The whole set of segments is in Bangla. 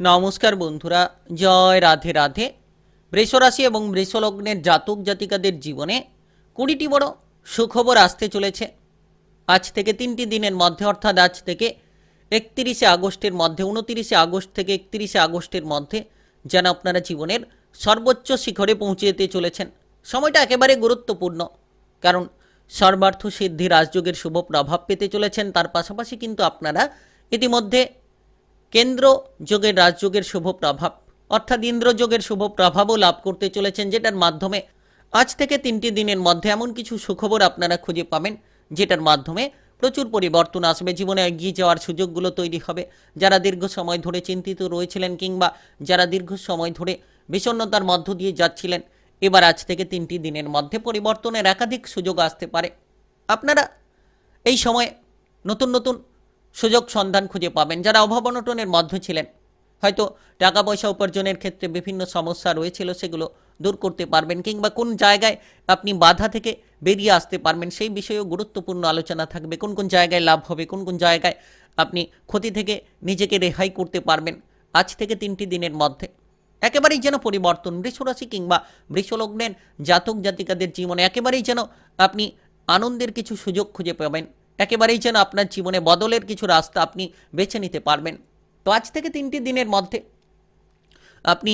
নমস্কার বন্ধুরা, জয় রাধে রাধে। বৃষরাশি এবং বৃষলগ্নের জাতক জাতিকাদের জীবনে কুড়িটি বড় সুখবর আসতে চলেছে। আজ থেকে তিনটি দিনের মধ্যে, অর্থাৎ আজ থেকে একত্রিশে আগস্টের মধ্যে, উনতিরিশে আগস্ট থেকে একত্রিশে আগস্টের মধ্যে যেন আপনারা জীবনের সর্বোচ্চ শিখরে পৌঁছে যেতে চলেছেন। সময়টা একেবারে গুরুত্বপূর্ণ, কারণ সর্বার্থ সিদ্ধি রাজযোগের শুভ প্রভাব পেতে চলেছেন। তার পাশাপাশি কিন্তু আপনারা ইতিমধ্যে কেন্দ্র যোগের রাজযোগের শুভ প্রভাব, অর্থাৎ ইন্দ্রযোগের শুভ প্রভাবও লাভ করতে চলেছেন যেটার মাধ্যমে আজ থেকে তিনটি দিনের মধ্যে এমন কিছু সুখবর আপনারা খুঁজে পাবেন, যেটার মাধ্যমে প্রচুর পরিবর্তন আসবে, জীবনে এগিয়ে যাওয়ার সুযোগগুলো তৈরি হবে। যারা দীর্ঘ সময় ধরে চিন্তিত রয়েছিলেন কিংবা যারা দীর্ঘ সময় ধরে বিষণ্ণতার মধ্য দিয়ে যাচ্ছিলেন, এবার আজ থেকে তিনটি দিনের মধ্যে পরিবর্তনের একাধিক সুযোগ আসতে পারে। আপনারা এই সময়ে নতুন নতুন সুযোগ সন্ধান খুঁজে পাবেন। যারা অভাব অনটনের মধ্যে ছিলেন, হয়তো টাকা পয়সা উপার্জনের ক্ষেত্রে বিভিন্ন সমস্যা রয়েছিল, সেগুলো দূর করতে পারবেন কিংবা কোন জায়গায় আপনি বাধা থেকে বেরিয়ে আসতে পারবেন, সেই বিষয়েও গুরুত্বপূর্ণ আলোচনা থাকবে। কোন কোন জায়গায় লাভ হবে, কোন কোন জায়গায় আপনি ক্ষতি থেকে নিজেকে রেহাই করতে পারবেন আজ থেকে তিনটি দিনের মধ্যে। একেবারেই যেন পরিবর্তন, বৃষরাশি কিংবা বৃষলগ্নের জাতক জাতিকাদের জীবনে একেবারেই যেন আপনি আনন্দের কিছু সুযোগ খুঁজে পাবেন। একেবারেই যেন আপনার জীবনে বদলের কিছু রাস্তা আপনি বেছে নিতে পারবেন। তো আজ থেকে তিনটি দিনের মধ্যে আপনি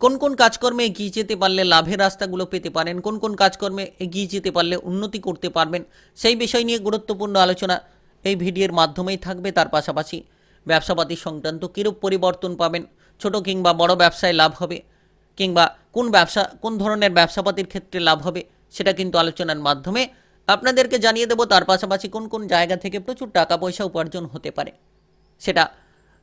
কোন কোন কাজকর্মে এগিয়ে যেতে পারলে লাভের রাস্তাগুলো পেতে পারেন, কোন কোন কাজকর্মে এগিয়ে যেতে পারলে উন্নতি করতে পারবেন, সেই বিষয় নিয়ে গুরুত্বপূর্ণ আলোচনা এই ভিডিওর মাধ্যমেই থাকবে। তার পাশাপাশি ব্যবসাপাতি সংক্রান্ত কীরূপ পরিবর্তন পাবেন, ছোট কিংবা বড় ব্যবসায় লাভ হবে, কিংবা কোন ব্যবসা, কোন ধরনের ব্যবসাপাতির ক্ষেত্রে লাভ হবে, সেটা কিন্তু আলোচনার মাধ্যমে আপনাদেরকে জানিয়ে দেবো তার পাশাপাশি কোন কোন জায়গা থেকে প্রচুর টাকা পয়সা উপার্জন হতে পারে। সেটা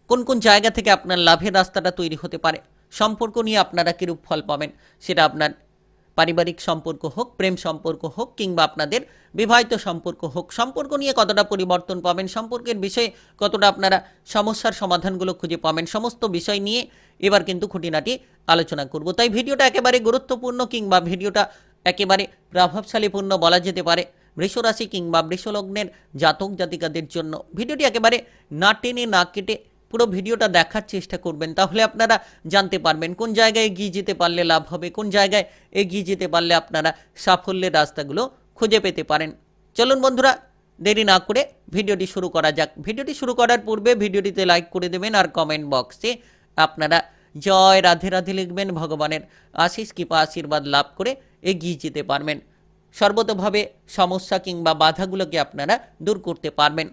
কোন কোন জায়গা থেকে আপনার লাভের রাস্তাটা তৈরি হতে পারে, সম্পর্ক নিয়ে আপনারা কীরূপ ফল পাবেন, সেটা আপনার পারিবারিক সম্পর্ক হোক, প্রেম সম্পর্ক হোক, কিংবা আপনাদের বিবাহিত সম্পর্ক হোক, সম্পর্ক নিয়ে কতটা পরিবর্তন পাবেন, সম্পর্কের বিষয়ে কতটা আপনারা সমস্যার সমাধানগুলো খুঁজে পাবেন, সমস্ত বিষয় নিয়ে এবার কিন্তু খুঁটিনাটি আলোচনা করব। তাই ভিডিওটা একেবারে গুরুত্বপূর্ণ কিংবা ভিডিওটা একেবারে প্রভাবশালীপূর্ণ বলা যেতে পারে। বৃষরাশি কিংবা বৃষলগ্নের জাতক জাতিকাদের জন্য ভিডিওটি একেবারে না টেনে না কেটে পুরো ভিডিওটা দেখার চেষ্টা করবেন। তাহলে আপনারা জানতে পারবেন কোন জায়গায় এগিয়ে যেতে পারলে লাভ হবে, কোন জায়গায় এগিয়ে যেতে পারলে আপনারা সাফল্যের রাস্তাগুলো খুঁজে পেতে পারেন। চলুন বন্ধুরা, দেরি না করে ভিডিওটি শুরু করা যাক। ভিডিওটি শুরু করার পূর্বে ভিডিওটিতে লাইক করে দেবেন আর কমেন্ট বক্সে আপনারা জয় রাধে রাধে লিখবেন, ভগবানের আশিস, কৃপা, আশীর্বাদ লাভ করে এগিয়ে যেতে পারবেন। সর্বতভাবে সমস্যা কিংবা বাধাগুলোকে আপনারা দূর করতে পারবেন।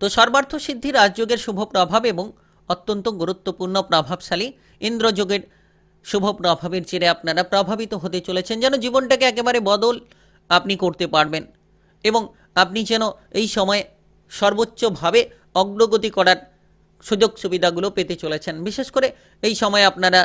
তো সর্বার্থ সিদ্ধি রাজযোগের শুভ প্রভাব এবং অত্যন্ত গুরুত্বপূর্ণ প্রভাবশালী ইন্দ্রযোগের শুভ প্রভাবের জেরে আপনারা প্রভাবিত হতে চলেছেন, যেন জীবনটাকে একেবারে বদল আপনি করতে পারবেন এবং আপনি যেন এই সময়ে সর্বোচ্চভাবে অগ্রগতি করার সুযোগ সুবিধাগুলো পেতে চলেছেন। বিশেষ করে এই সময় আপনারা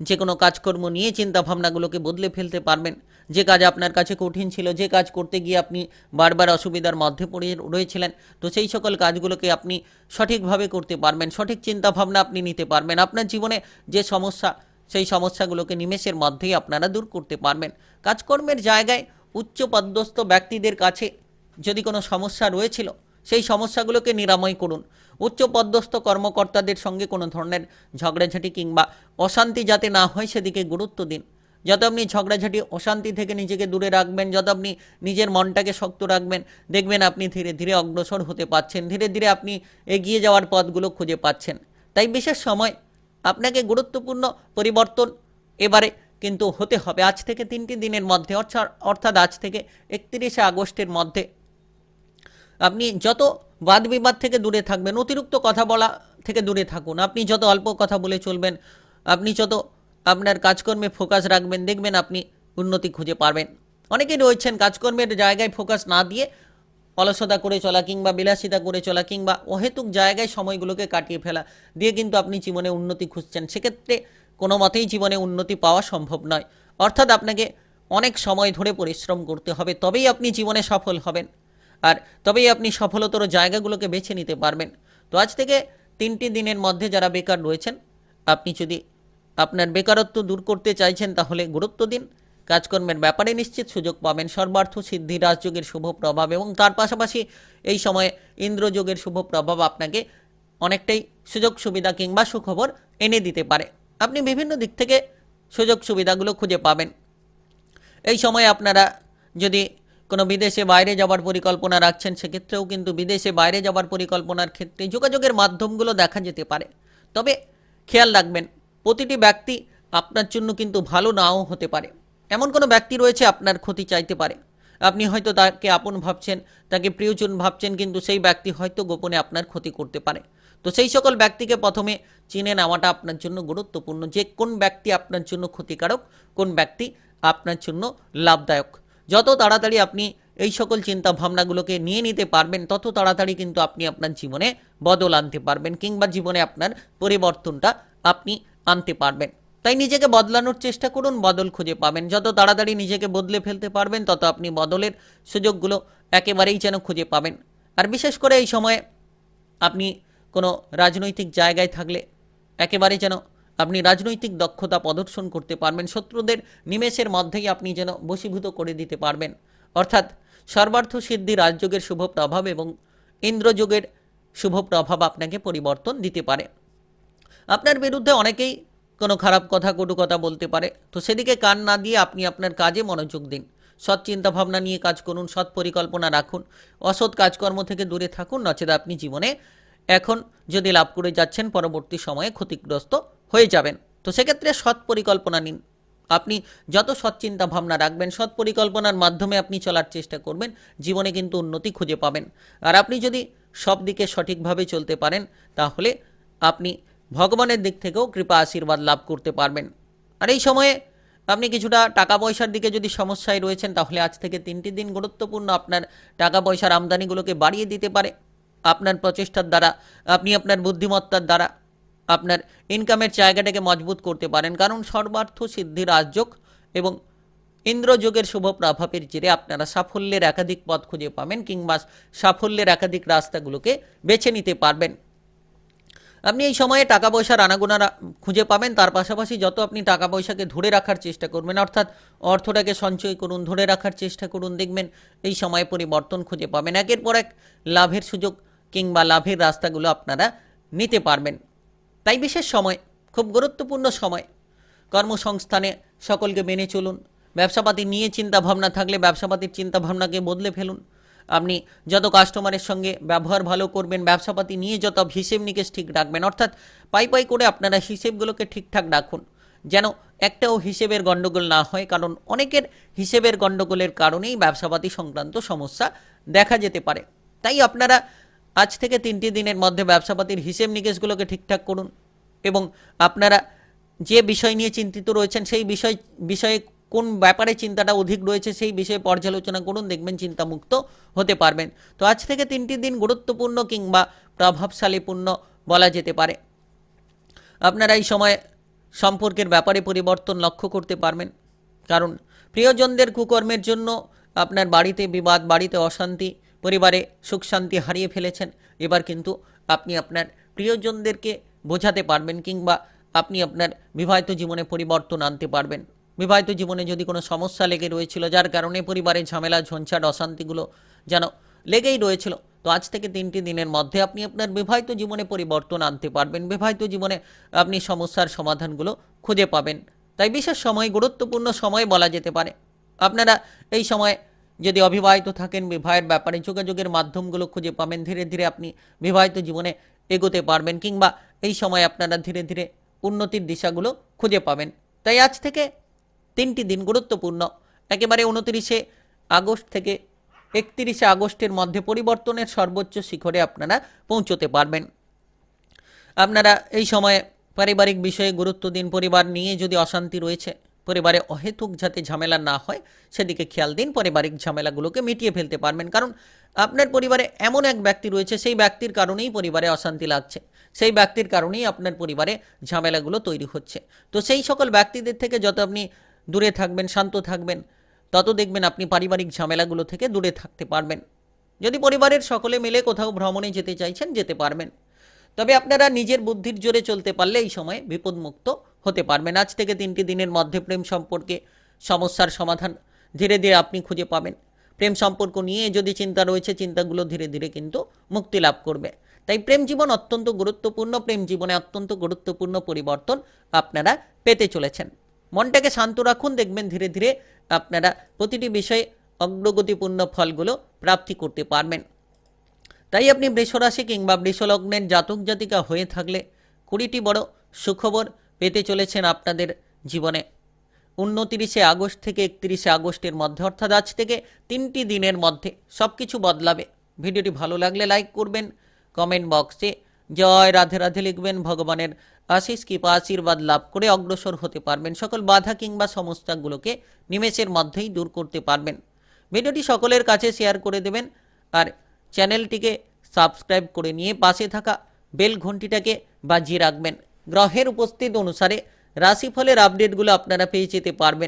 যে কোনো কাজকর্ম নিয়ে চিন্তাভাবনাগুলোকে বদলে ফেলতে পারবেন। যে কাজ আপনার কাছে কঠিন ছিল, যে কাজ করতে গিয়ে আপনি বারবার অসুবিধার মধ্যে পড়ে রয়েছিলেন, তো সেই সকল কাজগুলোকে আপনি সঠিকভাবে করতে পারবেন, সঠিক চিন্তাভাবনা আপনি নিতে পারবেন। আপনার জীবনে যে সমস্যা, সেই সমস্যাগুলোকে নিমেষের মধ্যেই আপনারা দূর করতে পারবেন। কাজকর্মের জায়গায় উচ্চ পদস্থ ব্যক্তিদের কাছে যদি কোনো সমস্যা রয়েছিল সেই সমস্যাগুলোকে নিরাময় করুন। উচ্চ পদস্থ কর্মকর্তাদের সঙ্গে কোনো ধরনের ঝগড়াঝাটি কিংবা অশান্তি যাতে না হয় সেদিকে গুরুত্ব দিন। যত আপনি ঝগড়াঝাটি, অশান্তি থেকে নিজেকে দূরে রাখবেন, যত আপনি নিজের মনটাকে শক্ত রাখবেন, দেখবেন আপনি ধীরে ধীরে অগ্রসর হতে পাচ্ছেন ধীরে ধীরে আপনি এগিয়ে যাওয়ার পথগুলো খুঁজে পাচ্ছেন। তাই বিশেষ সময় আপনাকে গুরুত্বপূর্ণ পরিবর্তন এবারে কিন্তু হতে হবে। আজ থেকে তিনটি দিনের মধ্যে, অর্থাৎ অর্থাৎ আজ থেকে একত্রিশে আগস্টের মধ্যে আপনি যত বাদ বিবাদ থেকে দূরে থাকবেন, অতিরিক্ত কথা বলা থেকে দূরে থাকুন। আপনি যত অল্প কথা বলে চলবেন, আপনি যত আপনার কাজকর্মে ফোকাস রাখবেন, দেখবেন আপনি উন্নতি খুঁজে পারবেন। অনেকেই রয়েছেন কাজকর্মের জায়গায় ফোকাস না দিয়ে অলসতা করে চলা কিংবা বিলাসিতা করে চলা কিংবা অহেতুক জায়গায় সময়গুলোকে কাটিয়ে ফেলা দিয়ে কিন্তু আপনি জীবনে উন্নতি খুঁজছেন। সেক্ষেত্রে কোনো মতেই জীবনে উন্নতি পাওয়া সম্ভব নয়। অর্থাৎ আপনাকে অনেক সময় ধরে পরিশ্রম করতে হবে, তবেই আপনি জীবনে সফল হবেন। আর তবেই আপনি সফলতর জায়গাগুলোকে বেছে নিতে পারবেন। তো আজ থেকে তিনটি দিনের মধ্যে যারা বেকার রয়েছেন, আপনি যদি আপনার বেকারত্ব দূর করতে চাইছেন, তাহলে গুরুত্ব দিন। কাজকর্মের ব্যাপারে নিশ্চিত সুযোগ পাবেন। সর্বার্থ সিদ্ধি রাজযোগের শুভ প্রভাব এবং তার পাশাপাশি এই সময়ে ইন্দ্রযোগের শুভ প্রভাব আপনাকে অনেকটাই সুযোগ সুবিধা কিংবা সুখবর এনে দিতে পারে। আপনি বিভিন্ন দিক থেকে সুযোগ সুবিধাগুলো খুঁজে পাবেন। এই সময় আপনারা যদি কোনো বিদেশে বাইরে যাওয়ার পরিকল্পনা রাখছেন, সেক্ষেত্রেও কিন্তু বিদেশে বাইরে যাওয়ার পরিকল্পনার ক্ষেত্রে যোগাযোগের মাধ্যমগুলো দেখা যেতে পারে। তবে খেয়াল রাখবেন, প্রতিটি ব্যক্তি আপনার জন্য কিন্তু ভালো নাও হতে পারে। এমন কোনো ব্যক্তি রয়েছে আপনার ক্ষতি চাইতে পারে। আপনি হয়তো তাকে আপন ভাবছেন, তাকে প্রিয়জন ভাবছেন, কিন্তু সেই ব্যক্তি হয়তো গোপনে আপনার ক্ষতি করতে পারে। তো সেই সকল ব্যক্তিকে প্রথমে চিনে নেওয়াটা আপনার জন্য গুরুত্বপূর্ণ যে কোন ব্যক্তি আপনার জন্য ক্ষতিকারক, কোন ব্যক্তি আপনার জন্য লাভদায়ক। যত তাড়াতাড়ি আপনি এই সকল চিন্তা ভাবনাগুলোকে নিয়ে নিতে পারবেন, তত তাড়াতাড়ি কিন্তু আপনি আপনার জীবনে বদল আনতে পারবেন কিংবা জীবনে আপনার পরিবর্তনটা আপনি আনতে পারবেন। তাই নিজেকে বদলানোর চেষ্টা করুন, বদল খুঁজে পাবেন। যত তাড়াতাড়ি নিজেকে বদলে ফেলতে পারবেন, তত আপনি বদলের সুযোগগুলো একেবারেই যেন খুঁজে পাবেন। আর বিশেষ করে এই সময়ে আপনি কোনো রাজনৈতিক জায়গায় থাকলে একেবারে যেন আপনি রাজনৈতিক দক্ষতা প্রদর্শন করতে পারবেন, শত্রুদের নিমেষের মধ্যেই আপনি যেন বশীভূত করে দিতে পারবেন। অর্থাৎ সর্বার্থ সিদ্ধি রাজযোগের শুভ প্রভাব এবং ইন্দ্রযোগের শুভ প্রভাব আপনাকে পরিবর্তন দিতে পারে। আপনার বিরুদ্ধে অনেকেই কোনো খারাপ কথা, কটু কথা বলতে পারে। তো সেদিকে কান না দিয়ে আপনি আপনার কাজে মনোযোগ দিন। সৎ চিন্তা ভাবনা নিয়ে কাজ করুন সৎ পরিকল্পনা রাখুন, অসৎ কাজকর্ম থেকে দূরে থাকুন, নচেত আপনি জীবনে এখন যদি লাভ করে যাচ্ছেন, পরবর্তী সময়ে ক্ষতিগ্রস্ত হয়ে যাবেন। তো সেক্ষেত্রে সৎ পরিকল্পনা নিন। আপনি যত সৎ চিন্তা ভাবনা রাখবেন সৎ পরিকল্পনার মাধ্যমে আপনি চলার চেষ্টা করবেন, জীবনে কিন্তু উন্নতি খুঁজে পাবেন। আর আপনি যদি সব দিকে সঠিকভাবে চলতে পারেন, তাহলে আপনি ভগবানের দিক থেকেও কৃপা আশীর্বাদ লাভ করতে পারবেন। আর এই সময়ে আপনি কিছুটা টাকা পয়সার দিকে যদি সমস্যায় রয়েছেন, তাহলে আজ থেকে তিনটি দিন গুরুত্বপূর্ণ আপনার টাকা পয়সার আমদানিগুলোকে বাড়িয়ে দিতে পারে। আপনার প্রচেষ্টার দ্বারা, আপনি আপনার বুদ্ধিমত্তার দ্বারা আপনার ইনকামের জায়গাটাকে মজবুত করতে পারেন। কারণ সর্বার্থ সিদ্ধি রাজযোগ এবং ইন্দ্রযোগের শুভ প্রভাবের জেরে আপনারা সাফল্যের একাধিক পথ খুঁজে পাবেন কিংবা সাফল্যের একাধিক রাস্তাগুলোকে বেছে নিতে পারবেন। আপনি এই সময়ে টাকা পয়সার আনাগোনা খুঁজে পাবেন। তার পাশাপাশি যত আপনি টাকা পয়সাকে ধরে রাখার চেষ্টা করবেন, অর্থাৎ অর্থটাকে সঞ্চয় করুন, ধরে রাখার চেষ্টা করুন, দেখবেন এই সময়ে পরিবর্তন খুঁজে পাবেন। একের পর এক লাভের সুযোগ কিংবা লাভের রাস্তাগুলো আপনারা নিতে পারবেন। তাই বিশেষ সময়, খুব গুরুত্বপূর্ণ সময়। কর্মসংস্থানে সকলকে মেনে চলুন। ব্যবসাপাতি নিয়ে চিন্তা ভাবনা থাকলে ব্যবসাপাতির চিন্তা ভাবনাকে বদলে ফেলুন। আপনি যত কাস্টমারের সঙ্গে ব্যবহার ভালো করবেন, ব্যবসাপাতি নিয়ে যত হিসেব নিকেশ ঠিক রাখবেন, অর্থাৎ পাই পাই করে আপনারা হিসেবগুলোকে ঠিকঠাক রাখুন। যেন একটাও হিসেবের গণ্ডগোল না হয়, কারণ অনেকের হিসেবের গণ্ডগোলের কারণেই ব্যবসাপাতি সংক্রান্ত সমস্যা দেখা যেতে পারে। তাই আপনারা আজ থেকে তিনটি দিনের মধ্যে ব্যবসাপাতির হিসেব নিকেশগুলোকে ঠিকঠাক করুন এবং আপনারা যে বিষয় নিয়ে চিন্তিত রয়েছেন, সেই বিষয়, বিষয়ে কোন ব্যাপারে চিন্তাটা অধিক রয়েছে সেই বিষয়ে পর্যালোচনা করুন, দেখবেন চিন্তামুক্ত হতে পারবেন। তো আজ থেকে তিনটি দিন গুরুত্বপূর্ণ কিংবা প্রভাবশালীপূর্ণ বলা যেতে পারে। আপনারা এই সময় সম্পর্কের ব্যাপারে পরিবর্তন লক্ষ্য করতে পারবেন। কারণ প্রিয়জনদের কুকর্মের জন্য আপনার বাড়িতে বিবাদ, বাড়িতে অশান্তি পরিবারে সুখ শান্তি হারিয়ে ফেলেছেন। এবার কিন্তু আপনি আপনার প্রিয়জনদেরকে বোঝাতে পারবেন কিংবা আপনি আপনার বিবাহিত জীবনে পরিবর্তন আনতে পারবেন। বিবাহিত জীবনে যদি কোনো সমস্যা লেগে রয়েছিল, যার কারণে পরিবারের ঝামেলা, ঝঞ্ঝাট, অশান্তিগুলো যেন লেগেই রয়েছিল, তো আজ থেকে তিনটি দিনের মধ্যে আপনি আপনার বিবাহিত জীবনে পরিবর্তন আনতে পারবেন। বিবাহিত জীবনে আপনি সমস্যার সমাধানগুলো খুঁজে পাবেন। তাই বিশেষ সময়, গুরুত্বপূর্ণ সময় বলা যেতে পারে। আপনারা এই সময় যদি অবিবাহিত থাকেন, বিবাহের ব্যাপারে যোগাযোগের মাধ্যমগুলো খুঁজে পাবেন। ধীরে ধীরে আপনি বিবাহিত জীবনে এগোতে পারবেন কিংবা এই সময় আপনারা ধীরে ধীরে উন্নতির দিশাগুলো খুঁজে পাবেন। তাই আজ থেকে তিনটি দিন গুরুত্বপূর্ণ। একেবারে উনতিরিশে আগস্ট থেকে একত্রিশে আগস্টের মধ্যে পরিবর্তনের সর্বোচ্চ শিখরে আপনারা পৌঁছতে পারবেন। আপনারা এই সময়ে পারিবারিক বিষয়ে গুরুত্ব দিন, পরিবার নিয়ে যদি অশান্তি রয়েছে পরিবারে অহেতুক যাতে ঝামেলা না হয়, সেদিকে খেয়াল দিন। পারিবারিক ঝামেলাগুলোকে মিটিয়ে ফেলতে পারবেন। কারণ আপনার পরিবারে এমন এক ব্যক্তি রয়েছে, সেই ব্যক্তির কারণেই পরিবারে অশান্তি লাগছে। সেই ব্যক্তির কারণেই আপনার পরিবারে ঝামেলাগুলো তৈরি হচ্ছে। তো সেই সকল ব্যক্তিদের থেকে যত আপনি দূরে থাকবেন, শান্ত থাকবেন, তত দেখবেন আপনি পারিবারিক ঝামেলাগুলো থেকে দূরে থাকতে পারবেন। যদি পরিবারের সকলে মিলে কোথাও ভ্রমণে যেতে চাইছেন, যেতে পারবেন। তবে আপনারা নিজের বুদ্ধির জোরে চলতে পারলে এই সময় বিপদমুক্ত হতে পারবেন আজ থেকে তিনটি দিনের মধ্যে প্রেম সম্পর্কে সমস্যার সমাধান ধীরে ধীরে আপনি খুঁজে পাবেন। প্রেম সম্পর্ক নিয়ে যদি চিন্তা রয়েছে, চিন্তাগুলো ধীরে ধীরে কিন্তু মুক্তি লাভ করবে। তাই প্রেম জীবন অত্যন্ত গুরুত্বপূর্ণ। প্রেম জীবনে অত্যন্ত গুরুত্বপূর্ণ পরিবর্তন আপনারা পেতে চলেছেন। মনটাকে শান্ত রাখুন। দেখবেন ধীরে ধীরে আপনারা প্রতিটি বিষয়ে অগ্রগতিপূর্ণ ফলগুলো প্রাপ্তি করতে পারবেন। তাই আপনি বৃষরাশি কিংবা বৃষলগ্নের জাতক জাতিকা হয়ে থাকলে কুড়িটি বড় সুখবর পেতে চলেছেন আপনাদের জীবনে। উনতিরিশে আগস্ট থেকে একত্রিশে আগস্টের মধ্যে, অর্থাৎ আজ থেকে তিনটি দিনের মধ্যে সব কিছু বদলাবে। ভিডিওটি ভালো লাগলে লাইক করবেন, কমেন্ট বক্সে জয় রাধে রাধে লিখবেন, ভগবানের আশিস কৃপা আশীর্বাদ লাভ করে অগ্রসর হতে পারবেন। সকল বাধা কিংবা সমস্যাগুলোকে নিমেষের মধ্যেই দূর করতে পারবেন। ভিডিওটি সকলের কাছে শেয়ার করে দেবেন আর চ্যানেলটিকে সাবস্ক্রাইব করে নিয়ে পাশে থাকা বেল ঘন্টিটাকে বাজিয়ে রাখবেন। গ্রহের উপস্থিত অনুসারে রাশিফলের আপডেটগুলো আপনারা পেয়ে যেতে পারবেন।